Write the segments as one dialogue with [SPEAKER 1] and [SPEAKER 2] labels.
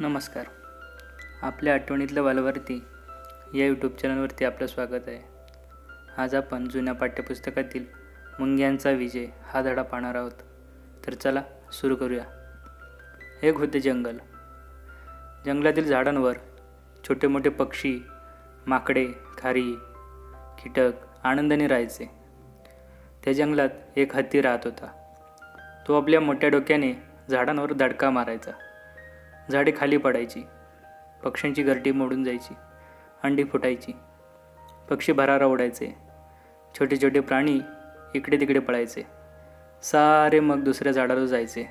[SPEAKER 1] नमस्कार. आपल्या आठवणीतलं वालवरती या यूट्यूब चॅनलवरती आपलं स्वागत आहे. आज आपण जुन्या पाठ्यपुस्तकातील मुंग्यांचा विजय हा धडा पाहणार आहोत. तर चला सुरू करूया. एक होते जंगल. जंगलातील झाडांवर छोटे मोठे पक्षी माकडे खारी कीटक आनंदाने राहायचे. त्या जंगलात एक हत्ती राहत होता. तो आपल्या मोठ्या डोक्याने झाडांवर धडका मारायचा. झाडे खाली पडायची. पक्ष्यांची घरटी मोडून जायची. अंडी फुटायची. पक्षी भरारा उडायचे छोटे छोटे प्राणी इकडे तिकडे पळायचे. सारे मग दुसऱ्या झाडावर जायचे.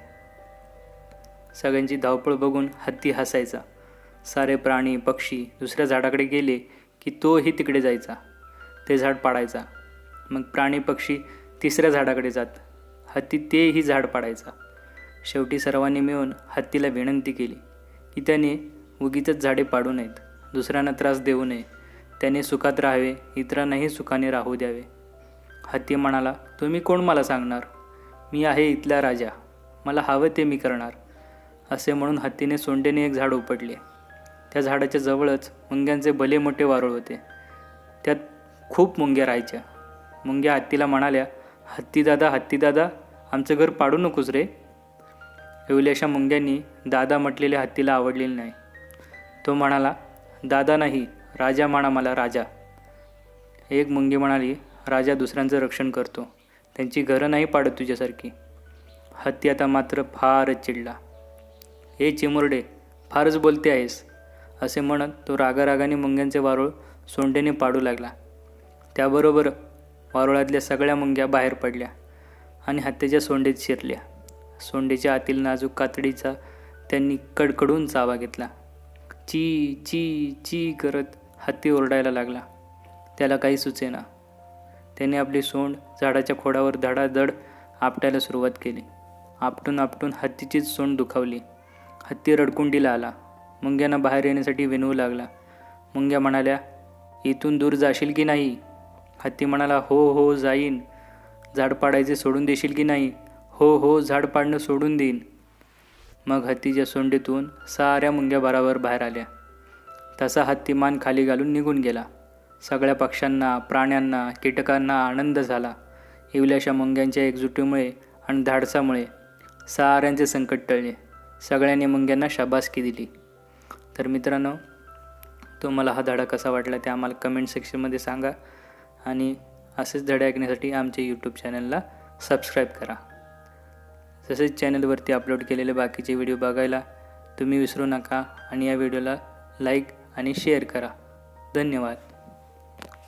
[SPEAKER 1] सगळ्यांची धावपळ बघून हत्ती हसायचा. सारे प्राणी पक्षी दुसऱ्या झाडाकडे गेले की तोही तिकडे जायचा. ते झाड पाडायचा. मग प्राणी पक्षी तिसऱ्या झाडाकडे जात. हत्ती तेही झाड पाडायचा. शेवटी सर्वांनी मिळून हत्तीला विनंती केली. की त्याने उगीच झाडे पाडू नयेत. दुसऱ्यांना त्रास देऊ नये. त्याने सुखात राहावे इतरांनाही सुखाने राहू द्यावे. हत्ती म्हणाला तुम्ही कोण मला सांगणार? मी आहे इथला राजा. मला हवं ते मी करणार. असे म्हणून हत्तीने सोंडेने एक झाड उपटले. त्या झाडाच्या जवळच मुंग्यांचे भले मोठे वारुळ होते. त्यात खूप मुंग्या राहायच्या. मुंग्या हत्तीला म्हणाल्या हत्ती दादा हत्ती दादा आमचं घर पाडू नकोस रे. येवल्याशा मुंग्यांनी दादा म्हटलेल्या हत्तीला आवडलेले नाही. तो म्हणाला दादा नाही राजा म्हणा मला राजा. एक मुंगी म्हणाली राजा दुसऱ्यांचं रक्षण करतो. त्यांची घरं नाही पाडत तुझ्यासारखी. हत्ती आता मात्र फारच चिडला. हे चिमुरडे फारच बोलते आहेस असे म्हणत तो रागारागाने मुंग्यांचे वारुळ सोंडेने पाडू लागला. त्याबरोबर वारुळातल्या सगळ्या मुंग्या बाहेर पडल्या आणि हत्तीच्या सोंडेत शिरल्या. सोंडेच्या आतील नाजूक कातडीचा त्यांनी कडकडून चावा घेतला. ची ची ची करत हत्ती ओरडायला लागला. त्याला काही सुचेना त्याने आपली सोंड झाडाच्या खोडावर धडाधड आपटायला सुरुवात केली. आपटून आपटून हत्तीचीच सोंड दुखावली. हत्ती रडकुंडीला आला. मुंग्यांना बाहेर येण्यासाठी विनवू लागला. मुंग्या म्हणाल्या इथून दूर जाशील की नाही हत्ती म्हणाला हो हो जाईन. झाड पाडायचे सोडून देशील की नाही? हो हो झाड पाडणं सोडून देईन. मग हत्तीच्या सोंडीतून साऱ्या मुंग्या बराबर बाहेर आल्या. तसा हत्ती मान खाली घालून निघून गेला. सगळ्या पक्ष्यांना प्राण्यांना कीटकांना आनंद झाला. इवल्याशा मुंग्यांच्या एकजुटीमुळे आणि धाडसामुळे साऱ्यांचे संकट टळले. सगळ्यांनी मुंग्यांना शाबासकी दिली. तर मित्रांनो तुम्हाला हा धडा कसा वाटला ते आम्हाला कमेंट सेक्शनमध्ये सांगा. आणि असेच धडे ऐकण्यासाठी आमच्या यूट्यूब चॅनलला सबस्क्राईब करा. तसेच चॅनलवरती अपलोड केलेले बाकीचे व्हिडिओ बघायला तुम्ही विसरू नका आणि या व्हिडिओला लाईक आणि शेअर करा. धन्यवाद.